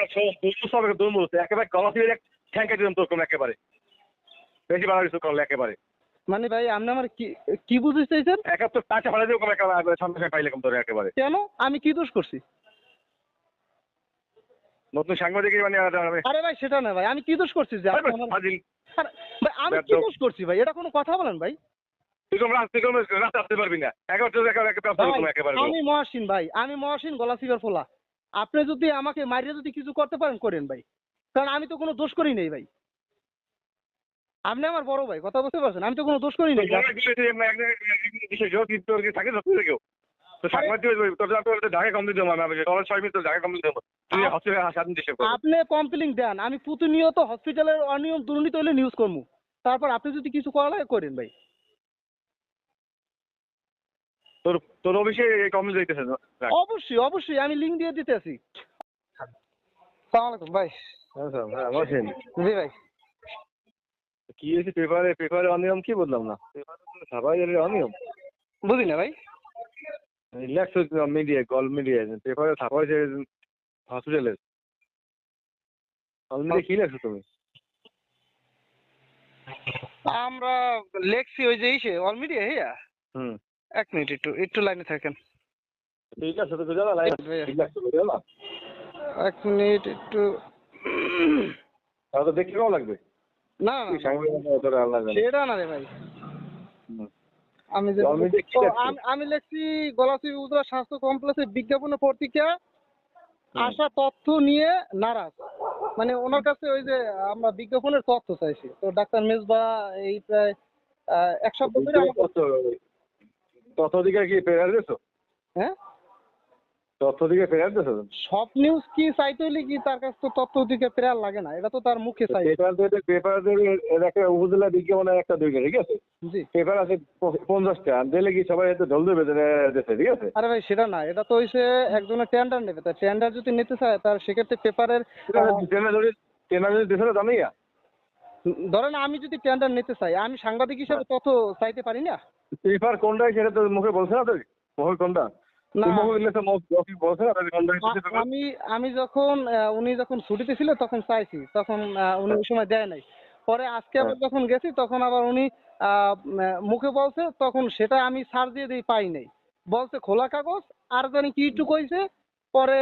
আপনার দুমুস হবে দুমুস একেবারে গলা দিয়ে ঠ্যাং দিলাম তোর একেবারে। বেশি বাড়া কিছু করলে একেবারে। মানে ভাই আপনি আমার কি কি বুঝতে চাইছেন? একাত্তর পাঁচটা ফেলে দেবো একেবারে সামনে পাইলে কম তোর একেবারে। কেন? আমি কি দোষ করছি? নতুন সাংবাদিক মানে আরে ভাই সেটা না ভাই আমি কি দোষ করছি যে ভাই, আমি কি দোষ করছি ভাই? এটা কোনো কথা বলেন ভাই। আমি মহাসিন ভাই আমি মহাসিন গলা সিগার ফোলা। আপনি যদি আমাকে মারিয়ে যদি কিছু করতে পারেন করেন ভাই। কারণ আমি তো কোনো দোষ করি নেই ভাই। আপনি আমার বড় ভাই কথা বুঝতে পারছেন? আমি তো কোনো দোষ করি নেই। থাকে? কেউ? আপনি কমপ্লেন দেন। আমি প্রতিনিয়ত হসপিটালের অনিয়ম দুর্নীতি হলে নিউজ করব। তারপর আপনি যদি কিছু করা লাগে করেন ভাই। তোর তোর অফিসে কম দিতেছে অবশ্যই অবশ্যই আমি লিঙ্ক দিয়ে দিতে আছি সালাম আলাইকুম ভাই। বলছেন জি ভাই। কি হয়েছে? পেপারে পেপারে অনিয়ম কি বললাম না? সবাই অনিয়ম। বুঝি না ভাই। রিল্যাক্স মিডিয়া কল মিডিয়া পেপারে ছাপা হয়েছে হসপিটালের কল মিডিয়া কি লেখছো তুমি? আমরা লেখছি ওই যে ইসে অল মিডিয়া হেয়া হুম। এক মিনিট একটু একটু লাইনে থাকেন। ঠিক আছে তো জানা লাইন এক মিনিট একটু। তাহলে তো দেখতে কেমন লাগবে? না সেটা না রে ভাই। আমি যে? আমি- লেখছি গলাচি উজরা স্বাস্থ্য কমপ্লেক্সের বিজ্ঞাপনে পত্রিকা আসা তথ্য নিয়ে নারাজ। মানে ওনার কাছে ওই যে আমরা বিজ্ঞাপনের তথ্য চাইছি। তো ডাক্তার মেজবা এই প্রায় এক সপ্তাহ ধরে কি ফেরার দিছো? হ্যাঁ? ফেরার দিছো সব নিউজ কি চাইতে হলে কি তার কাছে তো প্রেয়ার লাগে না? এটা তো তার মুখে চাই পেপার পেপার দিয়ে এর একটা উপজেলা একটা দুইটা ঠিক আছে? জি। পেপার আছে পঞ্চাশটা দিলে কি সবাই এত ঢল দেবে দেশে ঠিক আছে? আরে ভাই সেটা না এটা তো হইছে একজনের টেন্ডার নেবে। তা টেন্ডার যদি নিতে চায় তার সেক্ষেত্রে পেপারের ট্রেনে যদি ট্রেনে যদি দেশে জানি না ধরেন আমি যদি টেন্ডার নিতে চাই আমি সাংবাদিক হিসেবে তথ্য চাইতে পারি না? পেপার কোনটা সেটা তো মুখে বলছে না তুই মুখে কোনটা? আমি আমি যখন উনি যখন ছুটিতে ছিল তখন চাইছি তখন উনি ওই সময় দেয় নাই। পরে আজকে আবার হ্যাঁ। যখন গেছি তখন আবার উনি মুখে বলছে তখন সেটা আমি সার দিয়ে দিই পাই নাই। বলছে খোলা কাগজ আর জানি কি একটু কইছে পরে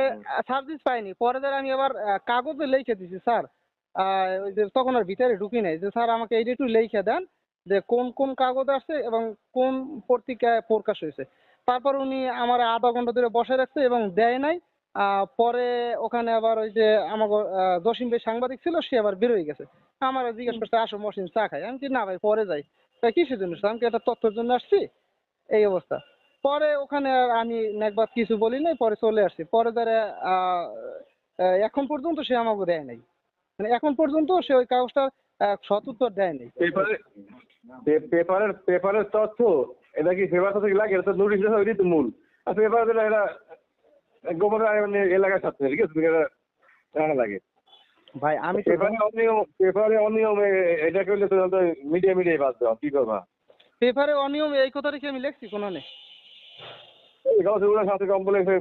সার্ভিস পাইনি। পরে ধর আমি আবার কাগজে লিখে দিছি স্যার। ওই যে তখন আর ভিতরে ঢুকি নাই যে স্যার আমাকে এইটা একটু লিখে দেন যে কোন কোন কাগজ আসছে এবং কোন পত্রিকায় প্রকাশ হয়েছে। তারপর উনি আমার আধা ঘণ্টা ধরে বসে রাখছে এবং দেয় নাই। পরে ওখানে আবার ওই যে আমার জসিম ভাই সাংবাদিক ছিল, সে আবার বেরোয় গেছে। আমার জিজ্ঞেস করছে, আসো মসিন চা খাই। আমি কি না ভাই, পরে যাই। কিসের জন্য? আমি কি একটা তথ্যের জন্য আসছি? এই অবস্থা। পরে ওখানে আমি একবার কিছু বলি নাই, পরে চলে আসছি। পরে ধরে এখন পর্যন্ত সে আমাকে দেয় নাই। মানে এখন পর্যন্ত সে ওই কাগজটা আহ, সদুত্তর দেয় নাই পেপারে পেপারের পেপারের তথ্য এটা কি পেপার থেকে লাগে? এটা তো নোটিশ দেওয়া ওইটাই তো মূল। আর পেপার দিলে এটা গোপন মানে এলাকার সাথে ঠিক আছে? এটা জানা লাগে। ভাই আমি পেপারে অনিয়ম পেপারে অনিয়ম এটা করলে তো মিডিয়া মিডিয়ায় বাদ দাও কি করবা? পেপারে অনিয়ম এই কথাটা কি আমি লিখছি কোনো নেই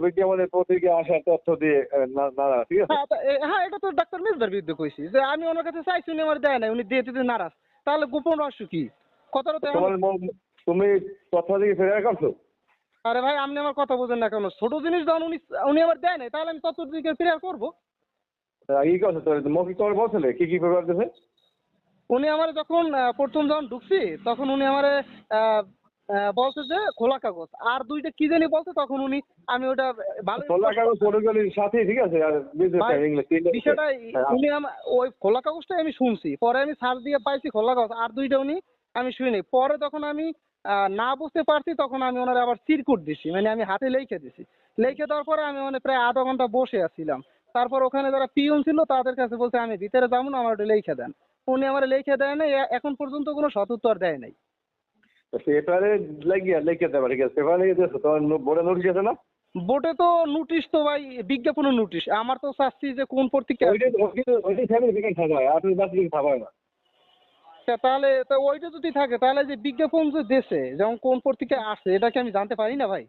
বিজ্ঞাপনের পত্রিকা আসার তথ্য দিয়ে আহ, না না ঠিক আছে? হ্যাঁ হ্যাঁ এটা তো ডাক্তার বিরুদ্ধে কইছি যে আমি ওনার কাছে চাইছি উনি আমার দেয় নাই উনি দিয়ে দিতে নারাজ। তাহলে গোপন রহস্য কি? কথাটা তো তুমি ফেরার করছ? আরে ভাই আপনি আমার কথা বোঝেন না কেন? ছোট জিনিস যখন উনি উনি আমার দেয় নাই তাহলে আমি তত দিকে ফিরে করব? ই করছ তো মৌখিক তোমার বলছিলে কি কি পেপার দেবে উনি আমার যখন প্রথম যখন ঢুকছি তখন উনি আমার বলছে যে খোলা কাগজ। আর দুইটা কি জানি বলছে তখন উনি আমি ওটা ভালো খোলা কাগজ পটুকালির সাথে ঠিক আছে? আর বিষয়টা উনি ওই খোলা কাগজটাই আমি শুনছি। পরে আমি সার্চ দিয়ে পাইছি খোলা কাগজ আর দুইটা উনি আমি শুনি পরে তখন আমি না বুঝতে পারছি তখন আমি ওনার আবার চিরকুট দিছি। মানে আমি হাতে লিখে দিছি। লিখে দেওয়ার পরে আমি মানে প্রায় আধা ঘণ্টা বসে আছিলাম। তারপর ওখানে যারা পিয়ন ছিল তাদের কাছে বলছে আমি ভিতরে যাব না আমার ওটা লিখে দেন। উনি আমার লিখে দেয় নাই এখন পর্যন্ত কোনো সদুত্তর দেয় নাই। পেপারে লাগিয়ে লিখে দেবে ঠিক আছে? পেপারে দিয়েছ তোমার বোর্ডে নোটিশ আছে না? বোর্ডে তো নোটিশ তো ভাই বিজ্ঞাপনের নোটিশ। আমার তো চাচ্ছি যে কোন পত্রিকা বাকি না। তাহলে ওইটা যদি থাকে তাহলে যে বিজ্ঞাপন যে দেশে যেমন কোন পত্রিকায় আসে এটা কি আমি জানতে পারি না ভাই?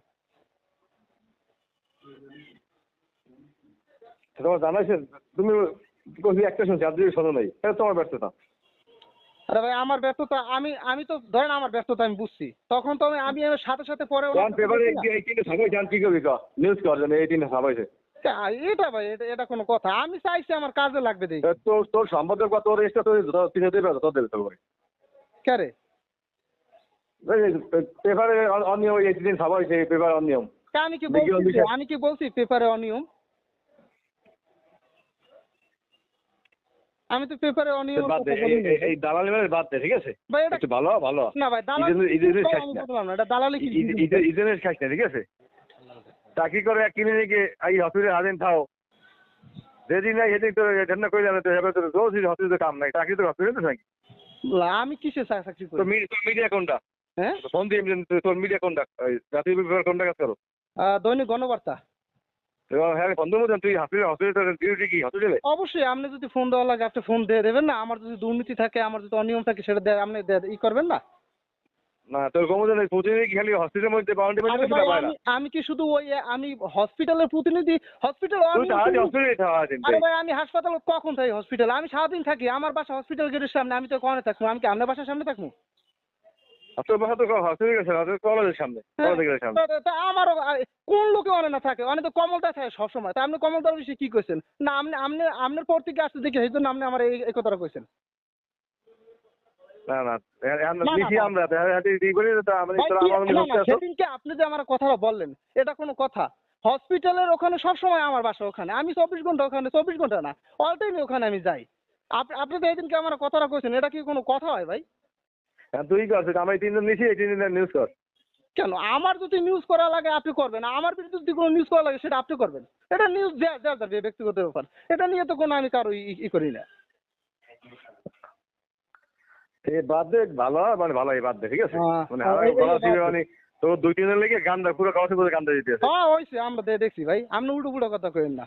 তোমার জানাইছে তুমি একটা শুনছি আর যদি শোনো নাই এটা তোমার ব্যর্থতা। আরে ভাই আমার ব্যস্ততা আমি আমি তো ধরেন আমার ব্যস্ততা আমি বুঝছি। তখন তো আমি আমি সাথে সাথে পরে কোন পেপারে এই তিনটে ছাপাই জান কি করবি নিউজ কর জানে এই তিনটে কা- এটা ভাই এটা এটা কোনো কথা। আমি চাইছি আমার কাজে লাগবে দেখি। তা তোর তোর সম্পাদক বা তোর এক্সট্রা তোর তিনটে দেবে তোর দেবে তোর ক্যারে পেপারে অনিয়ম এই তিন ছাপাইছে পেপার অনিয়ম। তা আমি কি বলছি আমি কি বলছি পেপারে অনিয়ম? আমি তো পেপারে অনিয়ম বাদ দে এই- দালালি মানে বাদ দে ঠিক আছে? ভাই এটা একটু ভালো ভালো। না ভাই দালালি কি শেষ না। এটা দালালি কি ই- ই- ইজেনের খাস না ঠিক আছে? চাকরি করে এক ক্লিনিকে এই হসপিটালে হাজির থাও? যেদিন নাই সেদিন তোর ঠান্ডা করে জানে তো এবার তোর রোজ হসপিটালে কাম নাই। চাকরি তো হসপিটালে তো নাকি? না, আমি কিসে চাকরি করি? মি- মিডিয়া কোনটা? হ্যাঁ? ফোন দিয়ে তোর- মিডিয়া কোনটা? জাতীয় বিভাগ কোনটা কাজ করো? দৈনিক গণবার্তা। এবং হ্যাঁ বন্ধু মতন তুই হসপিটাল হসপিটাল ডিউটি কি? হসপিটালে অবশ্যই আপনি যদি ফোন দেওয়া লাগে আপনি ফোন দিয়ে দেবেন না। আমার যদি দুর্নীতি থাকে আমার যদি অনিয়ম থাকে সেটা দিয়ে আপনি ই করবেন না? না তোর কমজন প্রতিদিন কি খালি হসপিটালের মধ্যে বাউন্ডারি আরে মধ্যে ভাই, বাইরে আমি কি শুধু ওই আমি হসপিটালের প্রতিনিধি? হসপিটাল আরে ভাই আমি হাসপাতাল কখন থাকি হসপিটাল আমি সারাদিন থাকি আমার বাসা হসপিটাল গেটের সামনে আমি তো কনে থাকব আমি কি আপনার বাসার সামনে থাকব? তোর বাসা তো হসপিটাল গেছে কলেজের সামনে কলেজের সামনে। তা- তা আমারও কোন লোকে অনে না থাকে অনেক তো কমলদা থাকে সবসময়। তা আপনি কমলদার বিষয়ে কি কইছেন? না আপনি আপনি আপনার পর থেকে আসতে দেখি সেই জন্য আপনি আমার এই এই কথাটা কইছেন। না না না, না, লিখি না। আমরা হাতে ই করি তো আমরা ভাই, তোর কি- আমার না, না, হচ্ছে আসো সেদিনকে আপনি যে আমার কথাটা বললেন এটা কোনো কথা। হসপিটালের ওখানে সবসময় আমার বাসা ওখানে। আমি চব্বিশ ঘণ্টা ওখানে চব্বিশ ঘণ্টা না অল টাইমে ওখানে আমি যাই। আপনি তো এইদিনকে আমার কথাটা কইছেন এটা কি কোনো কথা হয় ভাই? তুই করছিস? আমরা এই তিনজন নিছি এই নিউজ কর। কেন? আমার যদি নিউজ করা লাগে আপনি করবেন। আমার বিরুদ্ধে যদি কোনো নিউজ করা লাগে সেটা আপনি করবেন। এটা নিউজ দেওয়া দেওয়া যাবে ব্যক্তিগত ব্যাপার। এটা নিয়ে তো কোনো আমি কারও ই- করি না। বাদ দে ভালো মানে ভালো এই বাদ দে ঠিক আছে? হ্যাঁ, মানে হ্যাঁ। মানে তোর দুই তিনের লেগে গান্দা পুরো কাগজে পুরো গান্দা দিতে হ্যাঁ আমরা দেখছি ভাই। আপনি উল্টো পুল্টো কথা কইেন না।